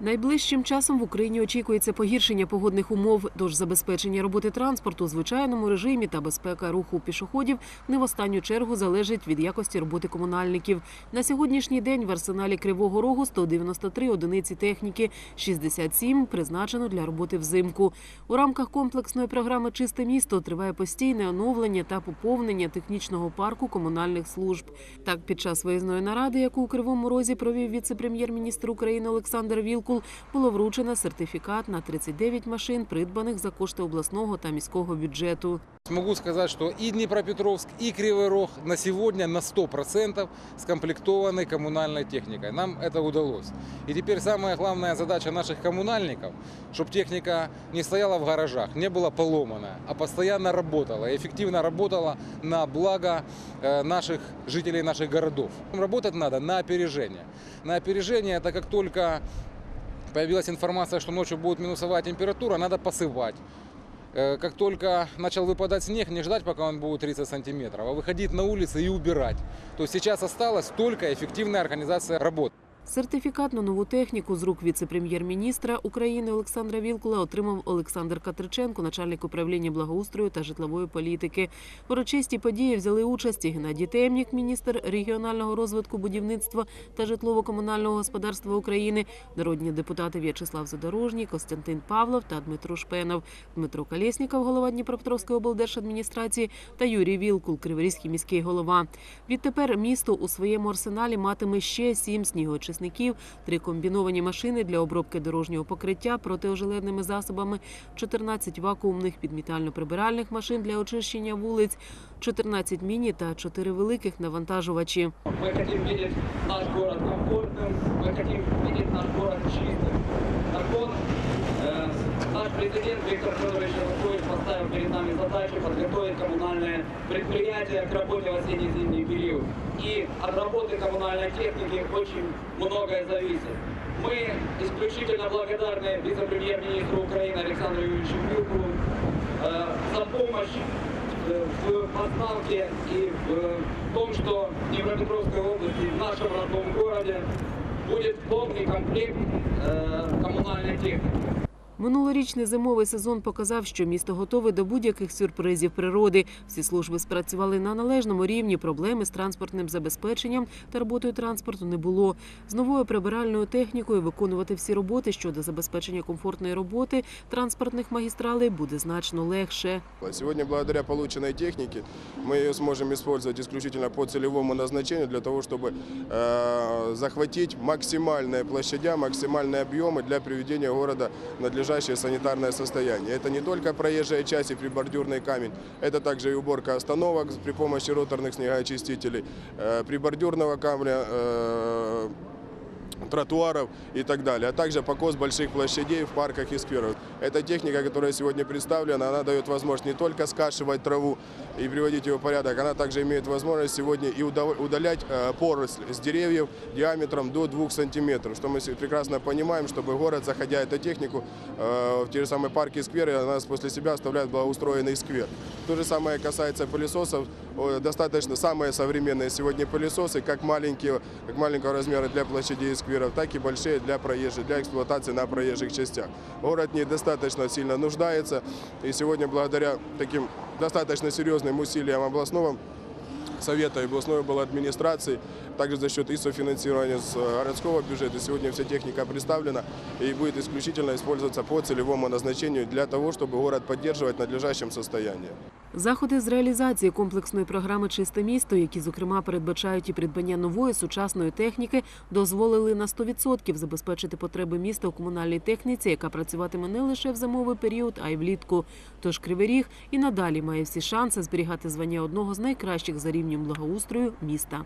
Найближчим часом в Україні очікується погіршення погодних умов, тож забезпечення роботи транспорту у звичайному режимі та безпека руху пішоходів не в останню чергу залежить від якості роботи комунальників. На сьогоднішній день в арсеналі Кривого Рогу 193 одиниці техніки, 67 призначено для роботи взимку. У рамках комплексної програми Чисте місто триває постійне оновлення та поповнення технічного парку комунальних служб. Так, під час виїзної наради, яку у Кривому Розі провів віце-прем'єр-міністр України Олександр Вілкул, було вручено сертифікат на 39 машин, придбаних за кошти обласного та міського бюджету. Могу сказать, что и Днепропетровск, и Кривой Рог на сегодня на 100% скомплектованы коммунальной техникой. Нам это удалось. И теперь самая главная задача наших коммунальников, чтобы техника не стояла в гаражах, не была поломана, а постоянно работала, и эффективно работала на благо э, наших жителей наших городов. Работать надо на опережение. На опережение это как только появилась информация, что ночью будет минусовая температура, надо посывать. Э, Как только начал выпадать снег, не ждать, пока он будет 30 сантиметров, а выходить на улицы и убирать. То есть сейчас осталась только эффективная организация работы. Сертифікат на нову техніку з рук віце-прем'єр-міністра України Олександра Вілкула отримав Олександр Катриченко, начальник управління благоустрою та житлової політики. В урочистій події взяли участь Геннадій Темнік, міністр регіонального розвитку будівництва та житлово-комунального господарства України, народні депутати В'ячеслав Задорожній, Костянтин Павлов та Дмитро Шпенов, Дмитро Колєсніков, голова Дніпропетровської облдержадміністрації та Юрій Вілкул, Криворізький міський голова. Відтепер місто у своєму арсеналі матиме ще сім снігоочисників, три комбіновані машини для обробки дорожнього покриття протиожеледними засобами, 14 вакуумних підмітально-прибиральних машин для очищення вулиць, 14 міні та 4 великих навантажувачі. Мы хотим видеть наш город комфортным, мы хотим видеть наш город чистым. Так вот, э, наш президент Виктор Федорович Янукович поставил перед нами задачу подготовить коммунальные предприятия к работе в осенне-зимний период. И от работы коммунальной техники очень многое зависит. Мы исключительно благодарны вице-премьер-министру Украины Александру Юрьевичу Вилкулу э, за помощь э, в поставке и в том, что в Днепропетровской области, в нашем родном городе, будет полный комплект э, коммунальной техники. Минулорічний зимовий сезон показав, що місто готове до будь-яких сюрпризів природи. Всі служби спрацювали на належному рівні. Проблеми з транспортним забезпеченням та роботою транспорту не було. З новою прибиральною технікою виконувати всі роботи щодо забезпечення комфортної роботи транспортних магістралей буде значно легше. Сегодня, благодаря полученной технике, мы ее сможем использовать исключительно по целевому назначению для того, чтобы э, захватить максимальные площадя, максимальные объемы для приведения города в надлежащее санитарное состояние. Это не только проезжая часть и прибордюрный камень, это также и уборка остановок при помощи роторных снегоочистителей, э, прибордюрного камня, э, тротуаров и так далее, а также покос больших площадей в парках и скверах. Эта техника, которая сегодня представлена, она дает возможность не только скашивать траву и приводить ее в порядок, она также имеет возможность сегодня и удалять э, поросль с деревьев диаметром до 2 сантиметров, что мы прекрасно понимаем, чтобы город, заходя эту технику э, в те же самые парки и скверы, она после себя оставляет благоустроенный сквер. То же самое касается пылесосов. Достаточно самые современные сегодня пылесосы, как маленькие, как маленького размера для площадей и скверов, так и большие для проезжих, для эксплуатации на проезжих частях. Город в ней достаточно сильно нуждается, и сегодня благодаря таким достаточно серьезным усилиям областного совета и областной была администрации, также за счет и софинансирования с э, городского бюджета. Сегодня вся техника представлена и будет исключительно использоваться по целевому назначению для того, чтобы город поддерживать в надлежащем состоянии. Заходи з реалізації комплексної програми Чисте місто, які зокрема передбачають і придбання нової сучасної техніки, дозволили на 100% забезпечити потреби міста у комунальній техніці, яка працюватиме не лише в зимовий період, а й влітку. Тож Кривий Ріг і надалі має всі шанси зберігати звання одного з найкращих за рівнем благоустрою міста.